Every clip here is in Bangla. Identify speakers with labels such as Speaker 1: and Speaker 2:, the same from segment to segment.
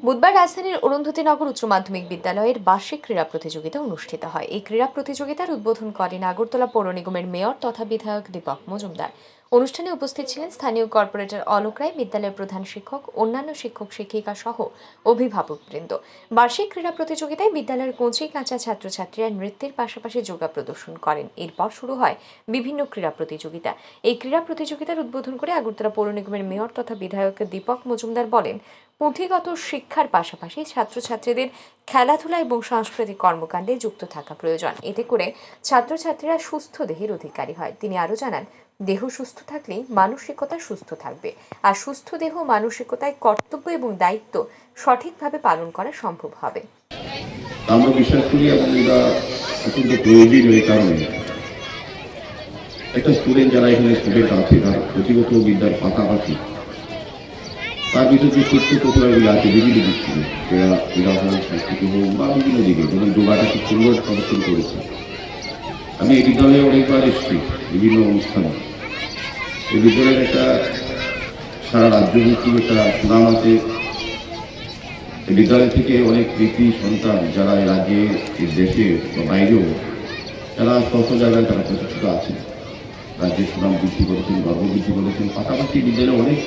Speaker 1: বুধবার রাজধানীর অরুন্ধতিনগর উচ্চ মাধ্যমিক বিদ্যালয়ের বার্ষিক ক্রীড়া প্রতিযোগিতা অনুষ্ঠিত হয়। এই ক্রীড়া প্রতিযোগিতার উদ্বোধন করেন আগরতলা পৌর নিগমের মেয়র তথা বিধায়ক দীপক মজুমদার। অনুষ্ঠানে উপস্থিত ছিলেন স্থানীয় কর্পোরেটর অলোক রায়, বিদ্যালয়ের প্রধান শিক্ষক, অন্যান্য শিক্ষক, শিক্ষিকা সহ অভিভাবকবৃন্দ। বার্ষিক ক্রীড়া প্রতিযোগিতায় বিদ্যালয়ের কচি, কাঁচা ছাত্রছাত্রীরা নৃত্যের পাশাপাশি যোগা প্রদর্শন করেন। এরপর শুরু হয় বিভিন্ন ক্রীড়া প্রতিযোগিতা। এই ক্রীড়া প্রতিযোগিতার উদ্বোধন করে আগরতলা পৌর নিগমের মেয়র তথা বিধায়ক দীপক মজুমদার বলেন, পুঁথিগত শিক্ষার পাশাপাশি ছাত্রছাত্রীদের খেলাধুলা এবং সাংস্কৃতিক কর্মকাণ্ডে যুক্ত থাকা প্রয়োজন। এতে করে ছাত্রছাত্রীরা সুস্থ দেহের অধিকারী হয়। তিনি আরও জানান দেহ সুস্থ থাকলেই মানসিকতা সুস্থ থাকবে। আর সুস্থ দেহ, মানসিকতায় কর্তব্য এবং দায়িত্ব সঠিকভাবে পালন করা সম্ভব হবে।
Speaker 2: আমরা বিশ্বাস করি এটা অত্যন্ত প্রয়োজনীয় এই কারণে। একটা স্টুডেন্ট যারা এখানে স্টুডেন্ট আছে, তার প্রতিগত বিদ্যার পাশাপাশি তার ভিতরে যে সত্য প্রতিভাগুলি আছে, বিভিন্ন দিক থেকে ক্রীড়া ক্রীড়া হোক সংস্কৃতি হোক বা বিভিন্ন দিকে, যেমন যোগাটা খুব সুন্দর প্রদর্শন করেছে। আমি এই বিদ্যালয়ে অনেকবার এসেছি, বিভিন্ন অনুষ্ঠানে। এই বিদ্যালয়ের একটা সারা রাজ্যভিত্তিক একটা সুনাম আছে। এই বিদ্যালয় থেকে অনেক কৃতি, সন্তান যারা এই রাজ্যে এই দেশে বা বাইরেও তারা কত জায়গায় তারা প্রতিষ্ঠিত আছেন। রাজ্যের সুনাম বৃদ্ধি করেছেন, গর্ব বৃদ্ধি করেছেন। পাশাপাশি বিদ্যালয়ে অনেক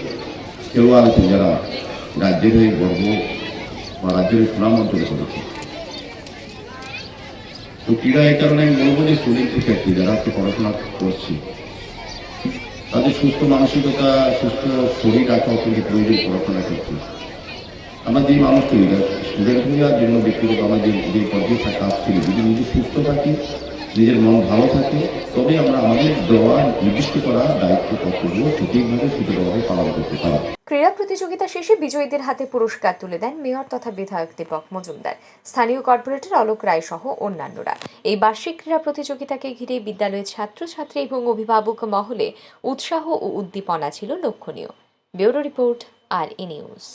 Speaker 2: খেলোয়াড় আছেন যারা রাজ্যের হয়ে গর্ব বা রাজ্যের সুনাম অর্জন করেছে তো ক্রীড়া এই কারণে আমি বলব যে স্টুডেন্ট শিক্ষার্থী যারা আজকে পড়াশোনা করছি, তাদের সুস্থ মানসিকতা, সুস্থ শরীর রাখা অত্যন্ত প্রয়োজন পড়াশোনা ক্ষেত্রে। আমরা যে মানুষ তৈরি স্টুডেন্ট হয়ে জন্য ব্যক্তিগত আমার যে যে পর্যায়ে থাকা আসছিল যদি নিজে সুস্থ থাকি নিজের মন ভালো থাকে তবে আমরা আমাদের দেওয়া নির্দিষ্ট করা দায়িত্ব কর্তব্য সঠিকভাবে সুন্দরভাবে পালন করতে পারি।
Speaker 1: ক্রীড়া প্রতিযোগিতা শেষে বিজয়ীদের হাতে পুরস্কার তুলে দেন মেয়র তথা বিধায়ক দীপক মজুমদার। স্থানীয় কর্পোরেটর অলোক রায় সহ অন্যান্যরা। এই বার্ষিক ক্রীড়া প্রতিযোগিতাকে ঘিরে বিদ্যালয়ের ছাত্রছাত্রী এবং অভিভাবক মহলে উৎসাহ ও উদ্দীপনা ছিল লক্ষণীয়। Bureau report, R E news.